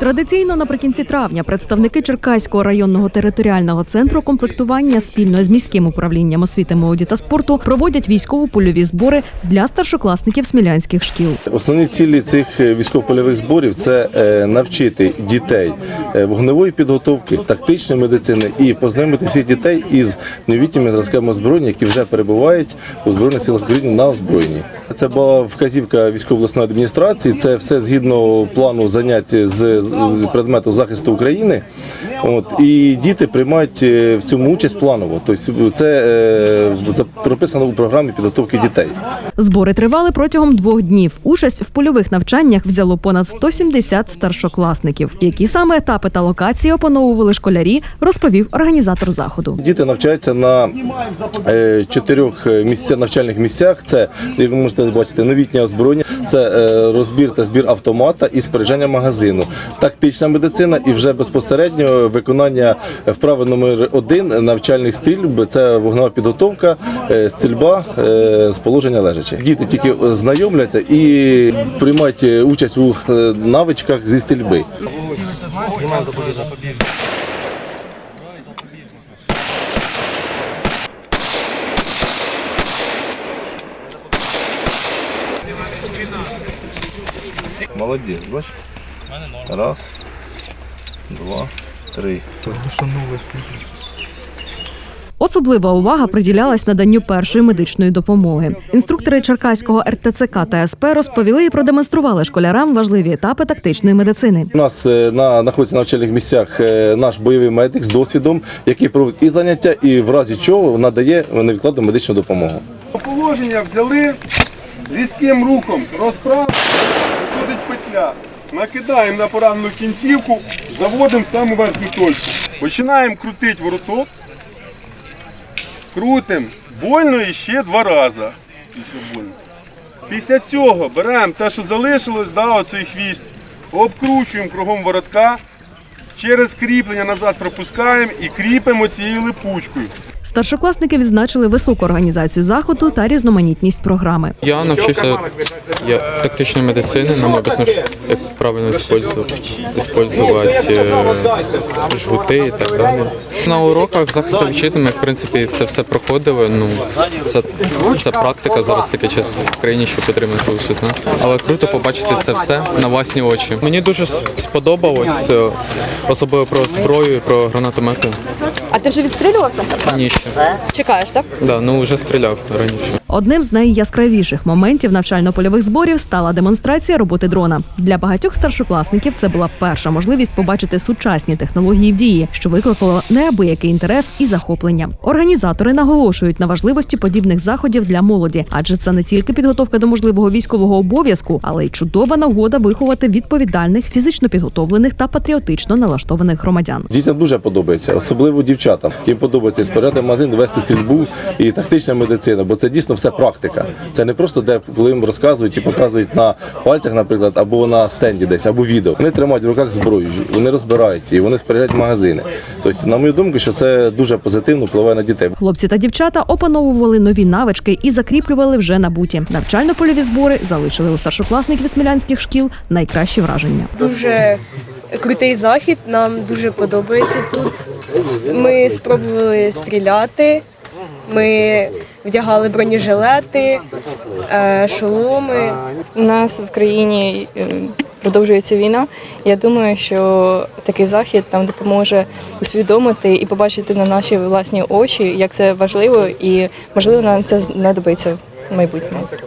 Традиційно наприкінці травня представники Черкаського районного територіального центру комплектування спільно з міським управлінням освіти, молоді та спорту проводять військово-польові збори для старшокласників смілянських шкіл. Основні цілі цих е, військово-польових зборів це е, навчити дітей вогневої підготовки, тактичної медицини і познайомити всіх дітей із новітніми зразками озброєння, які вже перебувають у збройних силах України на озброєнні. Це була вказівка військово-обласної адміністрації. Це все згідно плану занять з предмету захисту України. От і діти приймають е, в цьому участь планово. Тобто це е, прописано у програмі підготовки дітей. Збори тривали протягом двох днів. Участь в польових навчаннях взяло понад 170 старшокласників. Які саме етапи та локації опановували школярі, розповів організатор заходу. Діти навчаються на е, чотирьох е, місця, навчальних місцях. Це, як ви можете бачити, новітнє озброєння, це е, розбір та збір автомата і спорядження магазину, тактична медицина і вже безпосередньо виконання вправи номер один навчальних стрільб. Це вогнева підготовка, е, стрільба е, з положення лежачи. Діти тільки е, знайомляться і приймають е, участь у е, навичках зі стрільби. Молодець, бач? Раз, два, три. Особлива увага приділялась наданню першої медичної допомоги. Інструктори Черкаського РТЦК та СП розповіли і продемонстрували школярам важливі етапи тактичної медицини. У нас е, на знаходиться на навчальних місцях е, наш бойовий медик з досвідом, який проводить і заняття, і в разі чого надає невідкладну медичну допомогу. Положення взяли різким рухом, розправ, виходить петля. Накидаємо на поранену кінцівку, заводимо саму верхню точку. Починаємо крутити вороток. Крутимо больно і ще два рази. Після, цього беремо те, що залишилось, да, оцей хвіст, обкручуємо кругом воротка, через кріплення назад пропускаємо і кріпимо цією липучкою. Старшокласники відзначили високу організацію заходу та різноманітність програми. Я навчився я, тактичної медицини, нам що як правильно использовать, использовать е, жгути і так далі. На уроках захисту вітчизни ми, в принципі, це все проходили. Ну, це, це практика, зараз такий час в країні, що потрібно це все знати. Але круто побачити це все на власні очі. Мені дуже сподобалось, е, особливо про зброю, про гранатомети. А ти вже відстрілювався? Ні, ще. Чекаєш, так? Да, ну вже стріляв раніше. Одним з найяскравіших моментів навчально-польових зборів стала демонстрація роботи дрона. Для багатьох старшокласників це була перша можливість побачити сучасні технології в дії, що викликало неабиякий інтерес і захоплення. Організатори наголошують на важливості подібних заходів для молоді, адже це не тільки підготовка до можливого військового обов'язку, але й чудова нагода виховати відповідальних, фізично підготовлених та патріотично налаштованих громадян. Дітям дуже подобається, особливо дівчатам. Їм подобається споряджати магазин, вести стрільбу і тактична медицина, бо це дійсно все практика. Це не просто де коли їм розказують і показують на пальцях, наприклад, або на стенді десь, або відео. Вони тримають в руках зброю, вони розбирають і вони споряджають магазини. Тобто, на мою думку, що це дуже позитивно впливає на дітей. Хлопці та дівчата опановували нові навички і закріплювали вже набуті. Навчально-польові збори залишили у старшокласників смілянських шкіл найкращі враження. дуже крутий захід. Нам дуже подобається тут. Ми спробували стріляти. Ми вдягали бронежилети, е, шоломи. У нас в країні е, продовжується війна. Я думаю, що такий захід нам допоможе усвідомити і побачити на наші власні очі, як це важливо, і можливо нам це знадобиться в майбутньому.